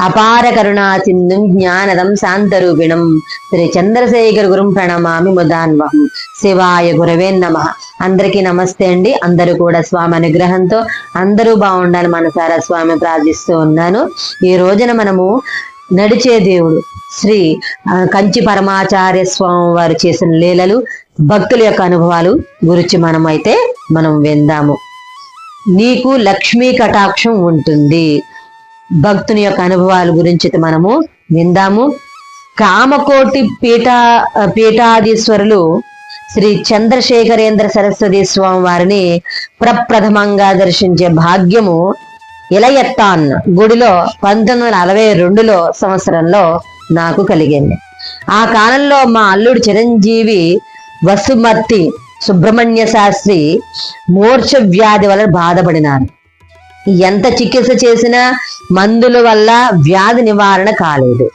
అపార కరుణా సింధుం జ్ఞానదం శాంతరూపిణం. శ్రీ చంద్రశేఖర గురుం ప్రణమామి ముదాన్వహం. శివాయ గురవే నమ. అందరికీ నమస్తే అండి. అందరూ కూడా స్వామి అనుగ్రహంతో అందరూ బాగుండాలి మనసారా స్వామి ప్రార్థిస్తూ ఉన్నాను. ఈ రోజున మనము నడిచే దేవుడు శ్రీ కంచి పరమాచార్య స్వామి వారు చేసిన లీలలు భక్తుల యొక్క అనుభవాలు గురించి మనం అయితే మనం విందాము. నీకు లక్ష్మీ కటాక్షం ఉంటుంది. భక్తుని యొక్క అనుభవాల గురించి మనము విందాము. కామకోటి పీఠ పీఠాధీశ్వరులు శ్రీ చంద్రశేఖరేంద్ర సరస్వతి స్వామి వారిని ప్రప్రథమంగా దర్శించే భాగ్యము ఇలయత్తాన్ గుడిలో పంతొమ్మిది వందల అరవై రెండులో సంవత్సరంలో నాకు కలిగింది. ఆ కాలంలో మా అల్లుడు చిరంజీవి వసుమర్తి సుబ్రహ్మణ్య శాస్త్రి మూర్ఛ వ్యాధి వలన బాధపడినారు. ఎంత చికిత్స చేసినా మందుల వల్ల వ్యాధి నివారణ కాలేదు.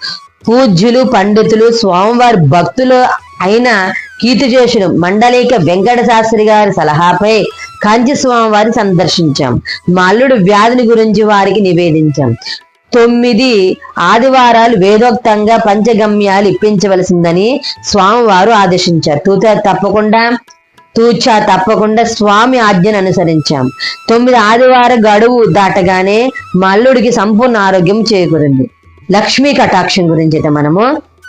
పూజ్యులు పండితులు స్వామివారి భక్తులు అయిన కీర్తిశేషులు మండలిక వెంకట శాస్త్రి గారి సలహాపై కంచి స్వామివారిని సందర్శించాం. మల్లుడు వ్యాధిని గురించి వారికి నివేదించాం. తొమ్మిది ఆదివారాలు వేదోక్తంగా పంచగమ్యాలు ఇప్పించవలసిందని స్వామివారు ఆదేశించారు. తూత తప్పకుండా తూచా తప్పకుండా స్వామి ఆజ్ఞను అనుసరించాం. తొమ్మిది ఆదివార గడువు దాటగానే మా అల్లుడికి సంపూర్ణ ఆరోగ్యం చేకూరింది. లక్ష్మీ కటాక్షం గురించి అయితే మనము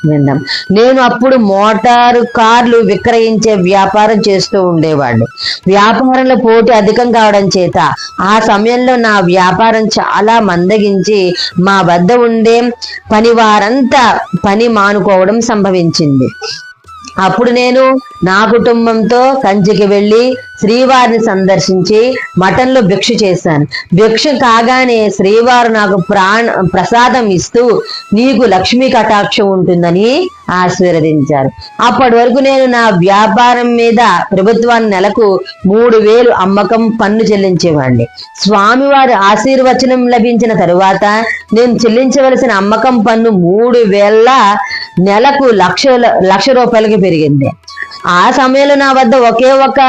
విందాం. నేను అప్పుడు మోటారు కార్లు విక్రయించే వ్యాపారం చేస్తూ ఉండేవాడు వ్యాపారంలో పోటీ అధికం కావడం చేత ఆ సమయంలో నా వ్యాపారం చాలా మందగించి మా వద్ద ఉండే పని వారంతా పని మానుకోవడం సంభవించింది. అప్పుడు నేను నా కుటుంబంతో కంచికి వెళ్ళి శ్రీవారిని సందర్శించి మఠంలో భిక్ష చేశాను. భిక్ష కాగానే శ్రీవారు నాకు ప్రాణ ప్రసాదం ఇస్తూ నీకు లక్ష్మీ కటాక్షం ఉంటుందని ఆశీర్వదించారు. అప్పటి వరకు నేను నా వ్యాపారం మీద ప్రభుత్వాన్ని నెలకు మూడు వేలు అమ్మకం పన్ను చెల్లించేవాడిని. స్వామివారి ఆశీర్వచనం లభించిన తరువాత నేను చెల్లించవలసిన అమ్మకం పన్ను మూడు వేల నెలకు లక్ష లక్ష రూపాయలకి పెరిగింది. ఆ సమయంలో నా వద్ద ఒకే ఒక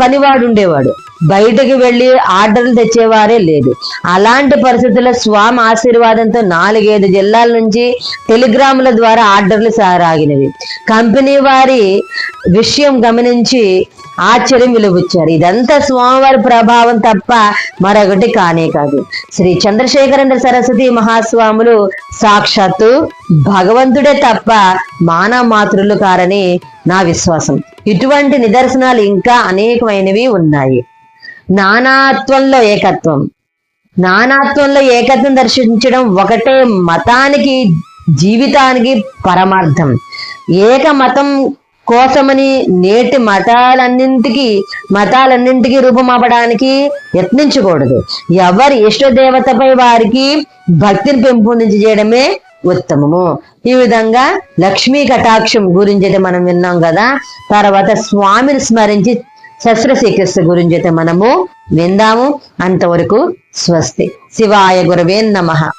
పనివాడు ఉండేవాడు. బయటకు వెళ్ళి ఆర్డర్లు తెచ్చేవారే లేదు. అలాంటి పరిస్థితుల్లో స్వామి ఆశీర్వాదంతో నాలుగైదు జిల్లాల నుంచి టెలిగ్రాముల ద్వారా ఆర్డర్లు సారాగినవి. కంపెనీ వారి విషయం గమనించి ఆశ్చర్యం వెలుగుచ్చారు. ఇదంతా స్వామివారి ప్రభావం తప్ప మరొకటి కానే కాదు. శ్రీ చంద్రశేఖరేంద్ర సరస్వతి మహాస్వాములు సాక్షాత్తు భగవంతుడే తప్ప మానవ మాతృలు కారని నా విశ్వాసం. ఇటువంటి నిదర్శనాలు ఇంకా అనేకమైనవి ఉన్నాయి. నానాత్వంలో ఏకత్వం. నానాత్వంలో ఏకత్వం దర్శించడం ఒకటే మతానికి జీవితానికి పరమార్థం. ఏక మతం కోసమని నేటి మతాలన్నింటికి మతాలన్నింటికి రూపమవ్వడానికి యత్నించకూడదు. ఎవరి ఇష్ట దేవతపై వారికి భక్తిని పెంపొందించి చేయడమే ఉత్తమము. ఈ విధంగా లక్ష్మీ కటాక్షం గురించి అయితే మనం విన్నాం కదా. తర్వాత స్వామిని స్మరించి శస్త్రచికిత్స గురించి అయితే మనము విందాము. అంతవరకు స్వస్తి. శివాయ గురవే నమః.